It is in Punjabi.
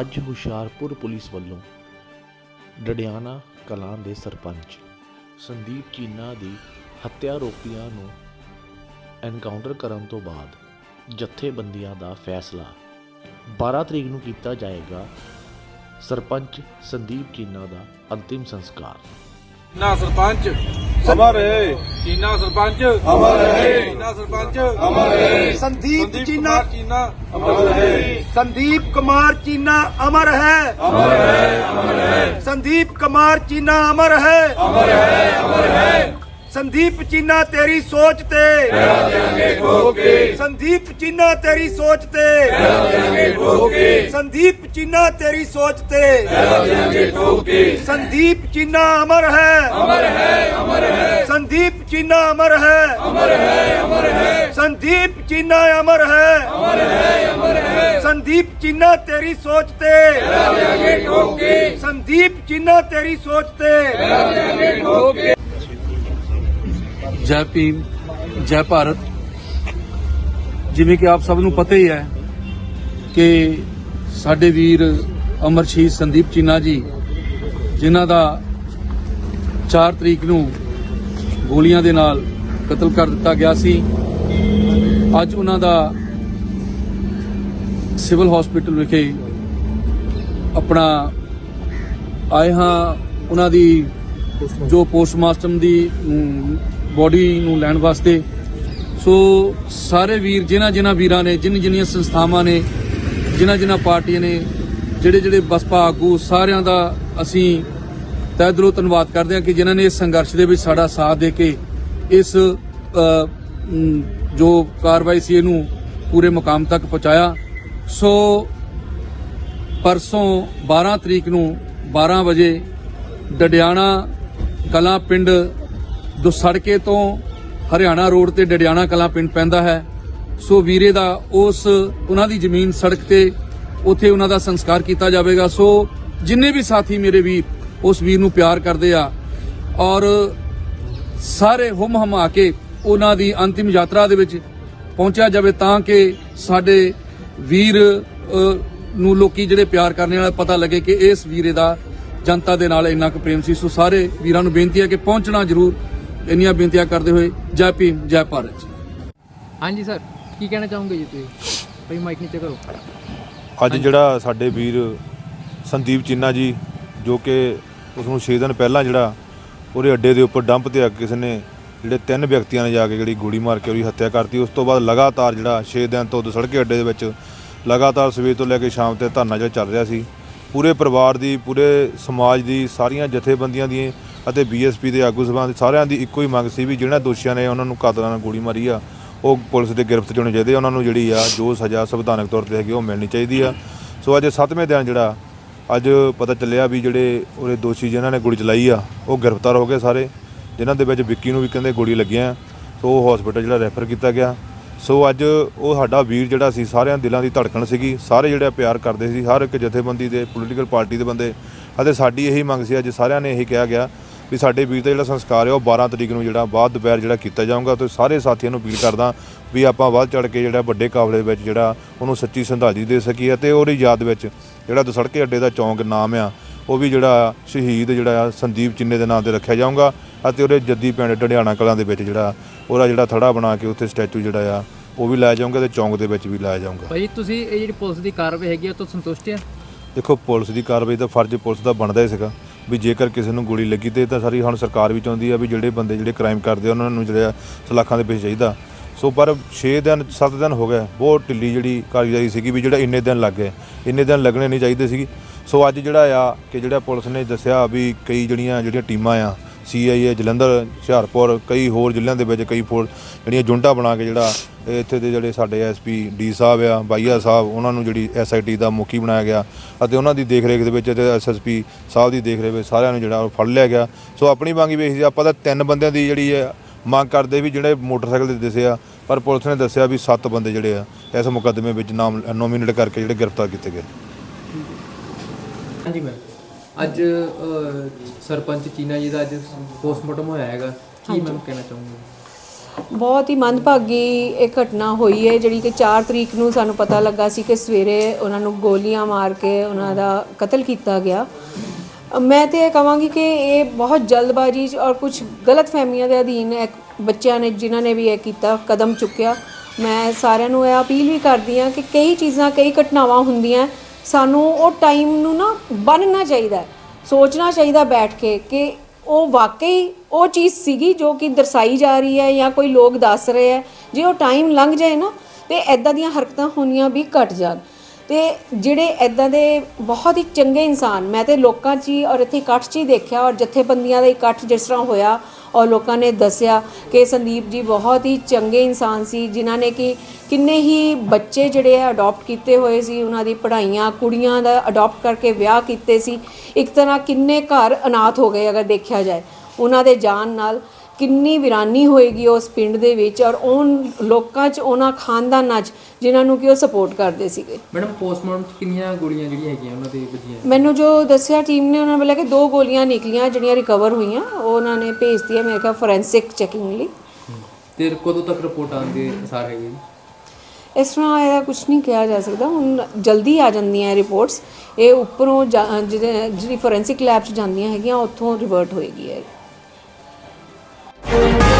ਅੱਜ ਹੁਸ਼ਿਆਰਪੁਰ ਪੁਲਿਸ ਵੱਲੋਂ ਡੜਿਆਣਾ ਕਲਾਂ ਦੇ ਸਰਪੰਚ ਸੰਦੀਪ ਚੀਨਾ ਦੀ ਹੱਤਿਆ ਰੋਪੀਆਂ ਨੂੰ ਐਨਕਾਊਂਟਰ ਕਰਨ ਤੋਂ ਬਾਅਦ ਜਥੇਬੰਦੀਆਂ ਦਾ ਫੈਸਲਾ। 12 ਤਰੀਕ ਨੂੰ ਕੀਤਾ ਜਾਏਗਾ ਸਰਪੰਚ ਸੰਦੀਪ ਚੀਨਾ ਦਾ ਅੰਤਿਮ ਸੰਸਕਾਰ। ਚੀਨਾ ਸਰਪੰਚ ਅਮਰ ਹੈ ਚੀਨਾ ਸਰਪੰਚ ਅਮਰ ਹੈ ਚੀਨਾ ਸਰਪੰਚ ਅਮਰ ਹੈ ਸੰਦੀਪ ਸੰਦੀਪ ਚੀਨਾ ਕੁਮਾਰ ਚੀਨਾ ਅਮਰ ਹੈ ਸੰਦੀਪ ਕੁਮਾਰ ਚੀਨਾ ਅਮਰ ਹੈ ਅਮਰ ਹੈ ਅਮਰ ਹੈ ਸੰਦੀਪ ਕੁਮਾਰ ਚੀਨਾ ਅਮਰ ਹੈ ਅਮਰ ਹੈ ਅਮਰ ਹੈ ਸੰਦੀਪ ਚੀਨਾ ਤੇਰੀ ਸੋਚ ਤੇ ਤੇਰਾ ਦੇਾਂਗੇ ਠੋਕੇ ਸੰਦੀਪ ਚੀਨਾ ਤੇਰੀ ਸੋਚ ਤੇ ਤੇਰਾ ਦੇਾਂਗੇ ਠੋਕੇ ਸੰਦੀਪ ਚੀਨਾ ਤੇਰੀ ਸੋਚ ਤੇ ਤੇਰਾ ਦੇਾਂਗੇ ਠੋਕੇ ਸੰਦੀਪ ਚੀਨਾ ਅਮਰ ਹੈ ਅਮਰ ਹੈ ਅਮਰ ਹੈ ਸੰਦੀਪ ਚੀਨਾ ਅਮਰ ਹੈ ਅਮਰ ਹੈ ਅਮਰ ਹੈ ਸੰਦੀਪ ਚੀਨਾ ਅਮਰ ਹੈ ਅਮਰ ਹੈ ਅਮਰ ਹੈ ਸੰਦੀਪ ਚੀਨਾ ਤੇਰੀ ਸੋਚ ਤੇ ਤੇਰਾ ਦੇਾਂਗੇ ਠੋਕੇ ਜੈ ਭੀਮ, ਜੈ ਭਾਰਤ। ਜਿਵੇਂ ਕਿ ਆਪ ਸਭ ਨੂੰ ਪਤਾ ਹੀ ਹੈ ਕਿ ਸਾਡੇ ਵੀਰ ਅਮਰ ਸ਼ਹੀਦ ਸੰਦੀਪ ਚੀਨਾ ਜੀ, ਜਿਨ੍ਹਾਂ ਦਾ 4 ਤਰੀਕ ਨੂੰ ਗੋਲੀਆਂ ਦੇ ਨਾਲ ਕਤਲ ਕਰ ਦਿੱਤਾ ਗਿਆ ਸੀ। ਅੱਜ ਉਹਨਾਂ ਦਾ ਸਿਵਲ ਹਸਪੀਟਲ ਵਿਖੇ ਆਪਣਾ ਆਏ ਹਾਂ, ਉਹਨਾਂ ਦੀ ਜੋ ਪੋਸਟਮਾਸਟਰ ਦੀ ਬੋਡੀ ਨੂੰ ਲੈਣ ਵਾਸਤੇ। ਸੋ ਸਾਰੇ ਵੀਰ, ਜਿਨ੍ਹਾਂ ਜਿਨ੍ਹਾਂ ਵੀਰਾਂ ਨੇ, ਜਿਨ ਜਿੰਨੀਆਂ ਸੰਸਥਾਵਾਂ ਨੇ, ਜਿਨ੍ਹਾਂ ਜਿਨ੍ਹਾਂ ਪਾਰਟੀਆਂ ਨੇ, ਜਿਹੜੇ ਜਿਹੜੇ ਬਸਪਾ ਆਗੂ, ਸਾਰਿਆਂ ਦਾ ਅਸੀਂ ਤਹਿ ਦਿਲੋਂ ਧੰਨਵਾਦ ਕਰਦੇ ਹਾਂ ਕਿ ਜਿਨ੍ਹਾਂ ਨੇ ਇਸ ਸੰਘਰਸ਼ ਦੇ ਵਿੱਚ ਸਾਡਾ ਸਾਥ ਦੇ ਕੇ ਇਸ ਜੋ ਕਾਰਵਾਈ ਸੀ ਇਹਨੂੰ ਪੂਰੇ ਮੁਕਾਮ ਤੱਕ ਪਹੁੰਚਾਇਆ। ਸੋ ਪਰਸੋਂ 12 ਤਰੀਕ ਨੂੰ 12 ਵਜੇ ਡਡਿਆਣਾ ਕਲਾਂ ਪਿੰਡ ਜੋ ਸੜਕੇ ਤੋਂ ਹਰਿਆਣਾ ਰੋਡ ਤੇ ਡਡਿਆਣਾ ਕਲਾਂ ਪਿੰਡ ਪੈਂਦਾ ਹੈ, ਸੋ ਵੀਰੇ ਦਾ ਉਸ, ਉਹਨਾਂ ਦੀ ਜ਼ਮੀਨ ਸੜਕ ਤੇ ਉੱਥੇ ਉਹਨਾਂ ਦਾ ਸੰਸਕਾਰ ਕੀਤਾ ਜਾਵੇਗਾ। ਸੋ ਜਿੰਨੇ ਵੀ ਸਾਥੀ ਮੇਰੇ ਵੀਰ, ਉਸ ਵੀਰ ਨੂੰ ਪਿਆਰ ਕਰਦੇ ਆ ਔਰ ਸਾਰੇ ਹੁਮ ਹਮਾ ਕੇ ਉਹਨਾਂ ਦੀ ਅੰਤਿਮ ਯਾਤਰਾ ਦੇ ਵਿੱਚ ਪਹੁੰਚਿਆ ਜਾਵੇ ਤਾਂ ਕਿ ਸਾਡੇ ਵੀਰ ਨੂੰ ਲੋਕੀ ਜਿਹੜੇ ਪਿਆਰ ਕਰਨੇ ਵਾਲੇ ਪਤਾ ਲੱਗੇ ਕਿ ਇਸ ਵੀਰੇ ਦਾ ਜਨਤਾ ਦੇ ਨਾਲ ਇੰਨਾ ਕੁ ਪ੍ਰੇਮ ਸੀ। ਸੋ ਸਾਰੇ ਵੀਰਾਂ ਨੂੰ ਬੇਨਤੀ ਹੈ ਕਿ ਪਹੁੰਚਣਾ ਜ਼ਰੂਰ ਇੰਨੀਆਂ ਬੇਨਤੀਆਂ ਕਰਦੇ ਹੋਏ ਜੈ ਭੀਮ ਜੈ ਭਾਰਤ। ਹਾਂਜੀ ਸਰ ਕੀ ਕਹਿਣਾ ਚਾਹੋਗੇ ਜੀ ਤੁਸੀਂ? ਭਈ ਮਾਈਕ ਨੀਚੇ ਕਰੋ। ਅੱਜ ਜਿਹੜਾ ਸਾਡੇ ਵੀਰ ਸੰਦੀਪ ਚੀਨਾ ਜੀ ਜੋ ਕਿ ਉਸ ਨੂੰ 6 ਦਿਨ ਪਹਿਲਾਂ ਜਿਹੜਾ ਉਹਦੇ ਅੱਡੇ ਦੇ ਉੱਪਰ ਡੰਪ ਤੇ ਆ ਕੇ ਕਿਸੇ ਨੇ ਜਿਹੜੇ ਤਿੰਨ ਵਿਅਕਤੀਆਂ ਨੇ ਜਾ ਕੇ ਜਿਹੜੀ ਗੋਲੀ ਮਾਰ ਕੇ ਉਹਦੀ ਹੱਤਿਆ ਕਰਤੀ ਉਸ ਤੋਂ ਬਾਅਦ ਲਗਾਤਾਰ ਜਿਹੜਾ 6 ਦਿਨ ਤੋਂ ਸੜਕੇ ਅੱਡੇ ਦੇ ਵਿੱਚ ਲਗਾਤਾਰ ਸਵੇਰ ਤੋਂ ਲੈ ਕੇ ਸ਼ਾਮ ਤੇ ਧਰਨਾ ਜਿਹੜਾ ਚੱਲ ਰਿਹਾ ਸੀ। ਪੂਰੇ ਪਰਿਵਾਰ ਦੀ, ਪੂਰੇ ਸਮਾਜ ਦੀ, ਸਾਰੀਆਂ ਜਥੇਬੰਦੀਆਂ ਦੀ ਅਤੇ ਬੀਐਸਪੀ ਦੇ ਆਗੂ ਸਭਾ ਦੇ ਸਾਰਿਆਂ ਦੀ ਇੱਕੋ ਹੀ ਮੰਗ ਸੀ ਵੀ ਜਿਹੜਾ ਦੋਸ਼ੀਆਂ ਨੇ ਉਹਨਾਂ ਨੂੰ ਕਾਤਲਾਂ ਨਾਲ ਗੋਲੀ ਮਾਰੀ ਆ, ਉਹ ਪੁਲਿਸ ਦੇ ਗ੍ਰਿਫਤ 'ਚ ਹੋਣੇ ਚਾਹੀਦੇ ਆ। ਉਹਨਾਂ ਨੂੰ ਜਿਹੜੀ ਆ, ਜੋ ਸਜ਼ਾ ਸੰਵਿਧਾਨਕ ਤੌਰ ਤੇ ਹੈਗੀ ਉਹ ਮਿਲਣੀ ਚਾਹੀਦੀ ਆ। ਸੋ ਅੱਜ 7ਵੇਂ ਦਿਨ ਜਿਹੜਾ, ਅੱਜ ਪਤਾ ਚੱਲਿਆ ਵੀ ਜਿਹੜੇ ਉਹਦੇ ਦੋਸ਼ੀ ਜਿਨ੍ਹਾਂ ਨੇ ਗੋਲੀ ਚਲਾਈ ਆ, ਉਹ ਗ੍ਰਿਫਤਾਰ ਹੋ ਗਏ ਸਾਰੇ। ਜਿਨ੍ਹਾਂ ਦੇ ਵਿੱਚ ਵਿੱਕੀ ਨੂੰ ਵੀ ਕਹਿੰਦੇ ਗੋਲੀ ਲੱਗੀਆਂ। ਸੋ ਉਹ ਹਸਪੀਟਲ ਜਿਹੜਾ ਰੈਫਰ ਕੀਤਾ ਗਿਆ। ਸੋ ਅੱਜ ਉਹ ਸਾਡਾ ਵੀਰ ਜਿਹੜਾ ਸੀ, ਸਾਰਿਆਂ ਦਿਲਾਂ ਦੀ ਧੜਕਣ ਸੀਗੀ। ਸਾਰੇ ਜਿਹੜੇ ਪਿਆਰ ਕਰਦੇ ਸੀ, ਹਰ ਇੱਕ ਜਥੇਬੰਦੀ ਦੇ ਪੋਲੀਟੀਕਲ ਪਾਰਟੀ ਦੇ ਬੰਦੇ। ਅਤੇ ਸਾਡੀ ਇਹੀ ਮੰਗ ਸੀ, ਅੱਜ ਸਾਰਿਆਂ ਨੇ ਇਹੀ ਕਿਹਾ ਗਿਆ ਵੀ ਸਾਡੇ ਵੀਰ ਦਾ ਜਿਹੜਾ ਸੰਸਕਾਰ ਹੈ, ਉਹ 12 ਤਰੀਕ ਨੂੰ ਜਿਹੜਾ, ਬਾਅਦ ਦੁਪਹਿਰ ਜਿਹੜਾ ਕੀਤਾ ਜਾਊਗਾ। ਤੇ ਸਾਰੇ ਸਾਥੀਆਂ ਨੂੰ ਅਪੀਲ ਕਰਦਾ ਵੀ ਆਪਾਂ ਵੱਧ ਚੜ ਕੇ ਜਿਹੜਾ ਵੱਡੇ ਕਾਫਲੇ ਵਿੱਚ ਜਿਹੜਾ, ਉਹਨੂੰ ਸੱਚੀ ਸੰਧਾਜੀ ਦੇ ਸਕੀਏ। ਅਤੇ ਉਹਦੀ ਯਾਦ ਵਿੱਚ ਜਿਹੜਾ ਦਸੜਕੇ ਅੱਡੇ ਦਾ ਚੌਂਕ ਨਾਮ ਆ, ਉਹ ਵੀ ਜਿਹੜਾ ਸ਼ਹੀਦ ਜਿਹੜਾ ਆ ਸੰਦੀਪ ਚਿੰਨੇ ਦੇ ਨਾਮ ਤੇ ਰੱਖਿਆ ਜਾਊਗਾ। ਅਤੇ ਉਹਦੇ ਜੱਦੀ ਪਿੰਡ ਢੜਿਆਣਾ ਕਲਾਂ ਦੇ ਵਿੱਚ ਜਿਹੜਾ, ਉਹਦਾ ਜਿਹੜਾ ਥੜਾ ਬਣਾ ਕੇ ਉੱਥੇ ਸਟੈਚੂ ਜਿਹੜਾ ਆ ਉਹ ਵੀ ਲਾਇਆ ਜਾਊਗਾ ਤੇ ਚੌਂਕ ਦੇ ਵਿੱਚ ਵੀ ਲਾਇਆ ਜਾਊਗਾ। ਭਾਈ ਤੁਸੀਂ ਇਹ ਜਿਹੜੀ ਪੁਲਿਸ ਦੀ ਕਾਰਵਾਈ ਹੈਗੀ ਆ ਤੋਂ ਸੰਤੁਸ਼ਟ ਆ? ਦੇਖੋ ਪੁਲਿਸ ਦੀ ਕਾਰਵਾਈ ਦਾ ਫਰਜ਼ ਪੁਲਿਸ ਦਾ ਬਣਦਾ ਹੀ ਸੀਗਾ ਵੀ ਜੇਕਰ ਕਿਸੇ ਨੂੰ ਗੋਲੀ ਲੱਗੀ ਤੇ ਤਾਂ ਸਾਰੀ ਹੁਣ ਸਰਕਾਰ ਵੀ ਚਾਹੁੰਦੀ ਆ ਵੀ ਜਿਹੜੇ ਬੰਦੇ ਜਿਹੜੇ ਕ੍ਰਾਈਮ ਕਰਦੇ ਆ ਉਹਨਾਂ ਨੂੰ ਜਿਹੜਾ ਸਲਾਖਾਂ ਦੇ ਪਿੱਛੇ ਚਾਹੀਦਾ। ਸੋ ਪਰ 6 ਦਿਨ 7 ਦਿਨ ਹੋ ਗਏ ਬਹੁਤ ਢਿੱਲੀ ਜਿਹੜੀ ਕਾਰਗੁਜ਼ਾਰੀ ਸੀਗੀ ਵੀ ਜਿਹੜਾ ਇੰਨੇ ਦਿਨ ਲੱਗ ਗਏ ਇੰਨੇ ਦਿਨ ਲੱਗਣੇ ਨਹੀਂ ਚਾਹੀਦੇ ਸੀਗੀ। ਸੋ ਅੱਜ ਜਿਹੜਾ ਆ ਕਿ ਜਿਹੜਾ ਪੁਲਿਸ ਨੇ ਦੱਸਿਆ ਵੀ ਕਈ ਜਿਹੜੀਆਂ ਜਿਹੜੀਆਂ ਟੀਮਾਂ ਆ ਸੀਆਈਏ ਜਲੰਧਰ ਹੁਸ਼ਿਆਰਪੁਰ ਕਈ ਹੋਰ ਜ਼ਿਲ੍ਹਿਆਂ ਦੇ ਵਿੱਚ ਕਈ ਫੋਰ ਜਿਹੜੀਆਂ ਜੁੰਟਾਂ ਬਣਾ ਕੇ ਜਿਹੜਾ ਇੱਥੇ ਦੇ ਜਿਹੜੇ ਸਾਡੇ ਐਸਪੀ ਡੀ ਸਾਹਿਬ ਆ ਬਾਈਆ ਸਾਹਿਬ ਉਹਨਾਂ ਨੂੰ ਜਿਹੜੀ ਐਸਆਈਟੀ ਦਾ ਮੁਖੀ ਬਣਾਇਆ ਗਿਆ ਅਤੇ ਉਹਨਾਂ ਦੀ ਦੇਖਰੇਖ ਦੇ ਵਿੱਚ ਤੇ ਐਸਐਸਪੀ ਸਾਹਿਬ ਦੀ ਦੇਖਰੇਖ ਵਿੱਚ ਸਾਰਿਆਂ ਨੂੰ ਜਿਹੜਾ ਉਹ ਫੜ ਲਿਆ ਗਿਆ। ਸੋ ਆਪਣੀ ਮੰਗ ਵੀ ਇਹੀ ਸੀ ਆਪਾਂ ਤਾਂ ਤਿੰਨ ਬੰਦਿਆਂ ਦੀ ਜਿਹੜੀ ਹੈ ਮੰਗ ਕਰਦੇ ਵੀ ਜਿਹੜੇ ਮੋਟਰਸਾਈਕਲ ਤੇ ਦਿਸੇ ਆ ਪਰ ਪੁਲਿਸ ਨੇ ਦੱਸਿਆ ਵੀ ਸੱਤ ਬੰਦੇ ਜਿਹੜੇ ਆ ਇਸ ਮੁਕੱਦਮੇ ਵਿੱਚ ਨਾਮ ਨੋਮੀਨੇਟ ਕਰਕੇ ਜਿਹੜੇ ਗ੍ਰਿਫਤਾਰ ਕੀਤੇ ਗਏ। ਹਾਂਜੀ ਮੈਂ ਅੱਜ ਸਰਪੰਚ ਚੀਨਾ ਜੀ ਦਾ ਅੱਜ ਪੋਸਟਮਾਰਟਮ ਹੋਇਆ ਹੈਗਾ। ਕੀ ਮੈਂ ਕਹਿਣਾ ਚਾਹੂੰਗਾ? ਬਹੁਤ ਹੀ ਮੰਦਭਾਗੀ ਇਹ ਘਟਨਾ ਹੋਈ ਹੈ, ਜਿਹੜੀ ਕਿ 4 ਤਰੀਕ ਨੂੰ ਸਾਨੂੰ ਪਤਾ ਲੱਗਾ ਸੀ ਕਿ ਸਵੇਰੇ ਉਹਨਾਂ ਨੂੰ ਗੋਲੀਆਂ ਮਾਰ ਕੇ ਉਹਨਾਂ ਦਾ ਕਤਲ ਕੀਤਾ ਗਿਆ ਮੈਂ ਤੇ ਇਹ ਕਹਾਂਗੀ ਕਿ ਇਹ ਬਹੁਤ ਜਲਦਬਾਜ਼ੀ 'ਚ ਔਰ ਕੁਝ ਗਲਤ ਫਹਿਮੀਆਂ ਦੇ ਅਧੀਨ ਇੱਕ ਬੱਚਿਆਂ ਨੇ, ਜਿਨ੍ਹਾਂ ਨੇ ਵੀ ਇਹ ਕੀਤਾ, ਕਦਮ ਚੁੱਕਿਆ ਮੈਂ ਸਾਰਿਆਂ ਨੂੰ ਇਹ ਅਪੀਲ ਵੀ ਕਰਦੀ ਹਾਂ ਕਿ ਕਈ ਚੀਜ਼ਾਂ, ਕਈ ਘਟਨਾਵਾਂ ਹੁੰਦੀਆਂ, ਸਾਨੂੰ ਉਹ ਟਾਈਮ ਨੂੰ ਨਾ ਬੰਨਣਾ ਚਾਹੀਦਾ ਹੈ। ਸੋਚਣਾ ਚਾਹੀਦਾ ਬੈਠ ਕੇ ਕਿ ਉਹ ਵਾਕਈ ਉਹ ਚੀਜ਼ ਸੀਗੀ ਜੋ ਕਿ ਦਰਸਾਈ ਜਾ ਰਹੀ ਹੈ ਜਾਂ ਕੋਈ ਲੋਕ ਦੱਸ ਰਹੇ ਹੈ। ਜੇ ਉਹ ਟਾਈਮ ਲੰਘ ਜਾਏ ਨਾ, ਤੇ ਐਦਾਂ ਦੀਆਂ ਹਰਕਤਾਂ ਹੋਣੀਆਂ ਵੀ ਘਟ ਜਾਣ। ਤੇ ਜਿਹੜੇ ਐਦਾਂ ਦੇ ਬਹੁਤ ਹੀ ਚੰਗੇ ਇਨਸਾਨ, ਮੈਂ ਤੇ ਲੋਕਾਂ 'ਚ ਹੀ ਔਰ ਇੱਥੇ ਇਕੱਠ 'ਚ ਹੀ ਦੇਖਿਆ ਔਰ ਜਥੇਬੰਦੀਆਂ ਦਾ ਇਕੱਠ ਜਿਸ ਤਰ੍ਹਾਂ ਹੋਇਆ ਔਰ ਲੋਕਾਂ ਨੇ ਦੱਸਿਆ ਕਿ ਸੰਦੀਪ ਜੀ ਬਹੁਤ ਹੀ ਚੰਗੇ ਇਨਸਾਨ ਸੀ, ਜਿਨ੍ਹਾਂ ਨੇ ਕਿ ਕਿੰਨੇ ਹੀ ਬੱਚੇ ਜਿਹੜੇ ਆ ਅਡਾਪਟ ਕੀਤੇ ਹੋਏ ਸੀ, ਉਹਨਾਂ ਦੀ ਪੜ੍ਹਾਈਆਂ, ਕੁੜੀਆਂ ਦਾ ਅਡਾਪਟ ਕਰਕੇ ਵਿਆਹ ਕੀਤੇ ਸੀ। ਇੱਕ ਤਰ੍ਹਾਂ ਕਿੰਨੇ ਘਰ ਅਨਾਥ ਹੋ ਗਏ ਅਗਰ ਦੇਖਿਆ ਜਾਏ। ਉਹਨਾਂ ਦੇ ਜਾਣ ਨਾਲ ਕਿੰਨੀ ਵਿਰਾਨੀ ਹੋਏਗੀ ਉਸ ਪਿੰਡ ਦੇ ਵਿੱਚ ਔਰ ਉਹ ਲੋਕਾਂ 'ਚ ਉਹਨਾਂ ਖਾਨਦਾਨਾਂ 'ਚ ਜਿਨ੍ਹਾਂ ਨੂੰ ਕਿ ਉਹ ਸਪੋਰਟ ਕਰਦੇ ਸੀਗੇ। ਮੈਡਮ ਪੋਸਟਮਾਰਟਮ 'ਚ ਕਿੰਨੀਆਂ ਗੋਲੀਆਂ ਜਿਹੜੀਆਂ ਹੈਗੀਆਂ ਉਹਨਾਂ ਦੇ ਵੱਜੀਆਂ? ਮੈਨੂੰ ਜੋ ਦੱਸਿਆ ਟੀਮ ਨੇ ਉਹਨਾਂ ਵੱਲੋਂ ਕਿ ਦੋ ਗੋਲੀਆਂ ਨਿਕਲੀਆਂ ਜਿਹੜੀਆਂ ਰਿਕਵਰ ਹੋਈਆਂ। ਉਹ ਉਹਨਾਂ ਨੇ ਭੇਜਤੀਆਂ ਮੇਰੇ ਖਿਆਲ ਫੋਰੈਂਸਿਕ ਚੈਕਿੰਗ ਲਈ। ਤੇ ਕਦੋਂ ਤੱਕ ਰਿਪੋਰਟ ਆਉਣ ਦੇ ਅਸਾਰ ਹੈਗੇ ਜੀ ਇਸ ਤਰ੍ਹਾਂ ਇਹਦਾ ਕੁਝ ਨਹੀਂ ਕਿਹਾ ਜਾ ਸਕਦਾ। ਹੁਣ ਜਲਦੀ ਆ ਜਾਂਦੀਆਂ ਰਿਪੋਰਟਸ ਇਹ ਉੱਪਰੋਂ ਜਾ- ਜਿਹੜੇ- ਜਿਹੜੀ ਫੋਰੈਂਸਿਕ ਲੈਬ 'ਚ ਜਾਂਦੀਆਂ ਹੈਗੀਆਂ ਉੱਥੋਂ ਰਿਵਰਟ ਹੋਏਗੀ ਇਹ। Thank you.